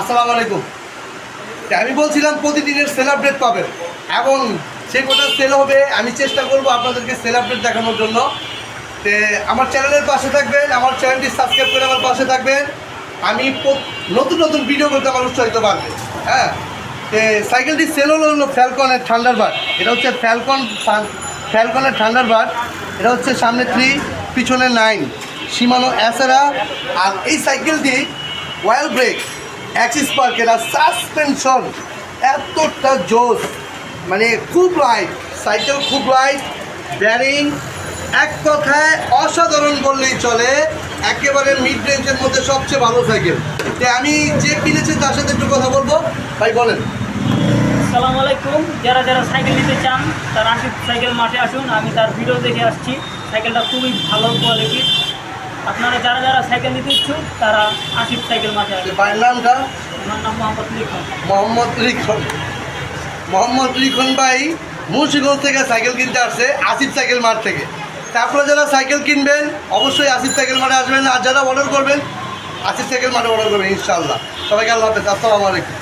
আসসালামু আলাইকুম। আমি বলছিলাম প্রতিদিনের সেল আপডেট পাবেন। এবং সে কোটা সেল হবে, আমি চেষ্টা করব আপনাদেরকে সেল আপডেট দেখানোর জন্য। তে আমার চ্যানেলের পাশে থাকবেন, আমার চ্যানেলটি সাবস্ক্রাইব করে আমার পাশে থাকবেন। আমি নতুন নতুন ভিডিও করতে আমার উৎসাহিত পারবে হ্যাঁ? তে সাইকেলটি সেল হলো হলো ফ্যালকনের ঠান্ডার বার এটা হচ্ছে ফ্যালকন ফ্যালকনের ঠান্ডার বার এটা হচ্ছে সামনে থ্রি পিছনে নাইন সীমানো অ্যাসেরা আর এই সাইকেলটি ওয়েল ব্রেক অ্যাক্সিস পার্কের আর সাসপেনশন এতটা জোস মানে খুব লাইট সাইকেল খুব লাইট ব্যারিং এক কথায় অসাধারণ বললেই চলে, একেবারে মিড রেঞ্জের মধ্যে সবচেয়ে ভালো সাইকেল। তো আমি যে কিনেছি তার সাথে একটু কথা বলব। ভাই, বলেন। আসসালামু আলাইকুম। যারা যারা সাইকেল নিতে চান, তারা আশিক সাইকেল মাঠে আসুন। আমি তার ভিডিও দেখে আসছি। সাইকেলটা খুবই ভালো কোয়ালিটির আপনারা যারা যারা সাইকেল নিতে ইচ্ছুক তারা আশিক সাইকেল মাঠে ভাইয়ের নামটা আমার নাম মোহাম্মদ লিখন। মোহাম্মদ লিখন। মোহাম্মদ লিখন ভাই মুন্সিগঞ্জ থেকে সাইকেল কিনতে আসছে আসিফ সাইকেল মাঠ থেকে। তা আপনারা যারা সাইকেল কিনবেন অবশ্যই আসিফ সাইকেল মাঠে আসবেন আর যারা অর্ডার করবেন আসিফ সাইকেল মাঠে অর্ডার করবেন ইনশাআল্লাহ। সবাইকে আল্লাহ হাফেজ আসসালামু আলাইকুম।